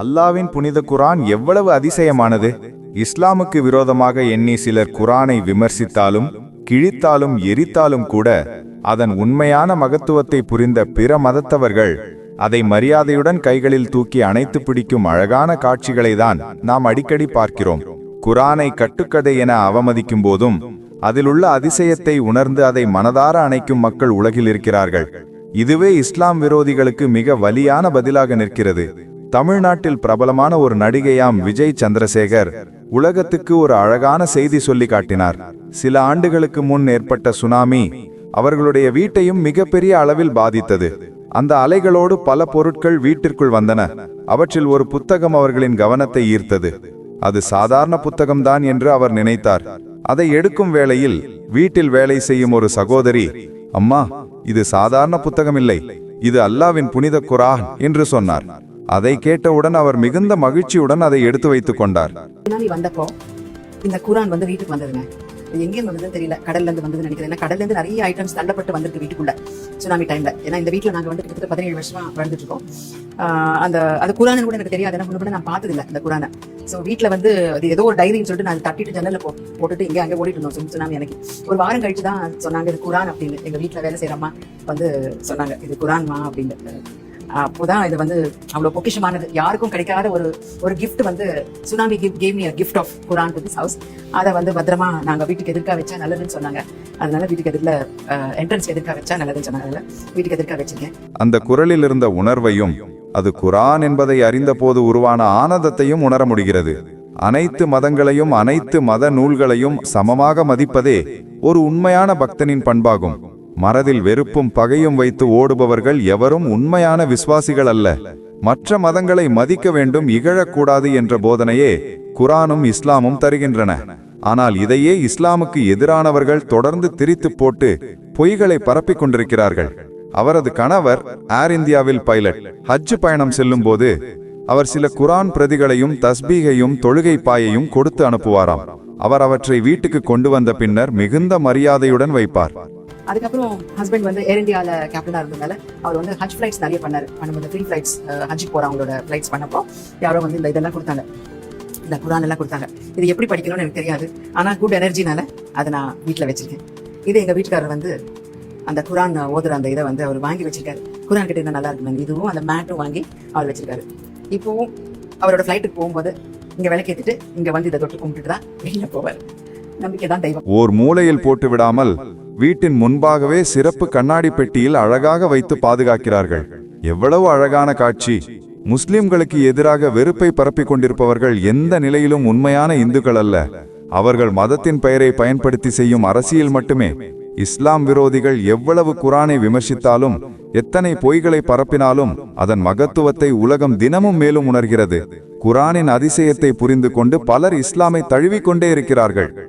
அல்லாவின் புனித குரான் எவ்வளவு அதிசயமானது. இஸ்லாமுக்கு விரோதமாக எண்ணி சிலர் குரானை விமர்சித்தாலும் கிழித்தாலும் எரித்தாலும் கூட அதன் உண்மையான மகத்துவத்தை புரிந்த பிற மதத்தவர்கள் அதை மரியாதையுடன் கைகளில் தூக்கி அணைத்து பிடிக்கும் அழகான காட்சிகளை தான் நாம் அடிக்கடி பார்க்கிறோம். குரானை கட்டுக்கதை என அவமதிக்கும் போதும் அதிலுள்ள அதிசயத்தை உணர்ந்து அதை மனதார அணைக்கும் மக்கள் உலகில் இருக்கிறார்கள். இதுவே இஸ்லாம் விரோதிகளுக்கு மிக வலியான பதிலாக நிற்கிறது. தமிழ்நாட்டில் பிரபலமான ஒரு நடிகையாம் விஜய் சந்திரசேகர் உலகத்துக்கு ஒரு அழகான செய்தி சொல்லி காட்டினார். சில ஆண்டுகளுக்கு முன் ஏற்பட்ட சுனாமி அவர்களுடைய வீட்டையும் மிகப்பெரிய அளவில் பாதித்தது. அந்த அலைகளோடு பல பொருட்கள் வீட்டிற்குள் வந்தன. அவற்றில் ஒரு புத்தகம் அவர்களின் கவனத்தை ஈர்த்தது. அது சாதாரண புத்தகம்தான் என்று அவர் நினைத்தார். அதை எடுக்கும் வேளையில் வீட்டில் வேலை செய்யும் ஒரு சகோதரி அம்மா இது சாதாரண புத்தகம் இல்லை இது அல்லாவின் புனித குரான் என்று சொன்னார். அதை கேட்டவுடன் அவர் மிகுந்த மகிழ்ச்சியுடன் அதை எடுத்து வைத்துக் கொண்டார். வந்தப்போ இந்த குரான் வந்து வீட்டுக்கு வந்ததுங்க. இது வந்ததுன்னு தெரியல. கடல்ல இருந்து வந்ததுன்னு நினைக்கிறேன். ஏன்னா கடல்ல இருந்து நிறைய ஐட்டம்ஸ் தள்ளப்பட்டு வந்திருக்கு வீட்டுக்குள்ள சுனாமி டைம்ல ஏன்னா இந்த வீட்டுல நாங்க வந்து கிட்டத்தட்ட பதினேழு வருஷமா வாழ்ந்துட்டு இருக்கோம். அந்த அது குரான் கூட எனக்கு தெரியாது. ஏன்னா முன்ன நான் பார்த்தது இல்லை இந்த குரானை. ஸோ வீட்டில் வந்து அது ஏதோ ஒரு டைரின்னு சொல்லிட்டு நான் தட்டிட்டு ஜன்னலில் போ போட்டுட்டு இங்கே அங்கே ஓடிட்டு இருந்தோம். சுனாமி எனக்கு ஒரு வாரம் கழிச்சு தான் சொன்னாங்க இது குரான் அப்படின்னு. எங்கள் வீட்டில் வேலை செய்கிறம்மா வந்து சொன்னாங்க இது குரான்மா அப்படின்னு. அப்போதான் இது வந்து அவ்வளோ பொக்கிஷமானது. யாருக்கும் கிடைக்காத ஒரு ஒரு கிஃப்ட் வந்து tsunami gift came me gift of Quran to this house அதை வந்து பத்திரமா நாங்கள் வீட்டுக்கு எதிர்க்கா வச்சா நல்லதுன்னு சொன்னாங்க. அதனால வீட்டுக்கு எதிரில் என்ட்ரன்ஸ் எதிர்க்கா வச்சா நல்லதுன்னு சொன்னாங்க. வீட்டுக்கு எதிர்க்கா வச்சிருக்கேன். அந்த குரலில் இருந்த உணர்வையும் அது குரான் என்பதை அறிந்தபோது உருவான ஆனந்தத்தையும் உணர முடிகிறது. அனைத்து மதங்களையும் அனைத்து மத நூல்களையும் சமமாக மதிப்பதே ஒரு உண்மையான பக்தனின் பண்பாகும். மனதில் வெறுப்பும் பகையும் வைத்து ஓடுபவர்கள் எவரும் உண்மையான விசுவாசிகள் அல்ல மற்ற மதங்களை மதிக்க வேண்டும் இகழக்கூடாது என்ற போதனையே குரானும் இஸ்லாமும் தருகின்றன. ஆனால் இதையே இஸ்லாமுக்கு எதிரானவர்கள் தொடர்ந்து திரித்து போட்டு பொய்களை பரப்பிக் கொண்டிருக்கிறார்கள். அவரது கணவர் ஏர் இந்தியாவில் பைலட். ஹஜ் பயணம் செல்லும் போது அவர் சில குரான் பிரதிகளையும் தஸ்பீகையும் தொழுகை பாயையும் கொடுத்து அனுப்புவாராம். அவர் அவற்றை வீட்டுக்கு கொண்டு வந்த பின்னர் மிகுந்த மரியாதையுடன் வைப்பார். அதுக்கப்புறம் ஹஸ்பண்ட் வந்து ஏர் இந்தியாவில் கேப்டனாக இருந்ததால அவர் வந்து ஹஜ் ஃப்ளைட்ஸ் நிறைய பண்ணார். பண்ணும்போது ஃப்ரீ ஃப்ளைட்ஸ் ஹஜ்ஜுக்கு போகிறவங்களோட ஃப்ளைட்ஸ் பண்ணப்போ யாரோ வந்து இந்த இதெல்லாம் கொடுத்தாங்க. இந்த குரான் எல்லாம் கொடுத்தாங்க. இது எப்படி படிக்கணும்னு எனக்கு தெரியாது. ஆனால் குட் எனர்ஜினால அதை நான் வீட்டில் வச்சிருக்கேன். இது எங்கள் வீட்டுக்காரர் வந்து அந்த குரான் ஓதுற அந்த இதை வந்து அவர் வாங்கி வச்சிருக்காரு. குரான் கிட்ட இருந்தால் நல்லா இருக்குங்க இதுவும் அந்த மேட்டும் வாங்கி அவர் வச்சிருக்காரு. இப்போவும் அவரோட ஃப்ளைட்டுக்கு போகும்போது இங்கே விளக்கேற்றிட்டு இங்கே வந்து இதை தொட்டு கும்பிட்டுட்டு தான் வெளியில் போவார். நம்பிக்கை தான் தெய்வம். ஓர் மூலையில் போட்டு விடாமல் வீட்டின் முன்பாகவே சிறப்பு கண்ணாடி பெட்டியில் அழகாக வைத்து பாதுகாக்கிறார்கள். எவ்வளவு அழகான காட்சி. முஸ்லிம்களுக்கு எதிராக வெறுப்பை பரப்பிக் கொண்டிருப்பவர்கள் எந்த நிலையிலும் உண்மையான இந்துக்கள் அல்ல. அவர்கள் மதத்தின் பெயரை பயன்படுத்தி செய்யும் அரசியல் மட்டுமே. இஸ்லாம் விரோதிகள் எவ்வளவு குரானை விமர்சித்தாலும் எத்தனை பொய்களை பரப்பினாலும் அதன் மகத்துவத்தை உலகம் தினமும் மேலும் உணர்கிறது. குரானின் அதிசயத்தை புரிந்து கொண்டு பலர் இஸ்லாமை தழுவிக்கொண்டே இருக்கிறார்கள்.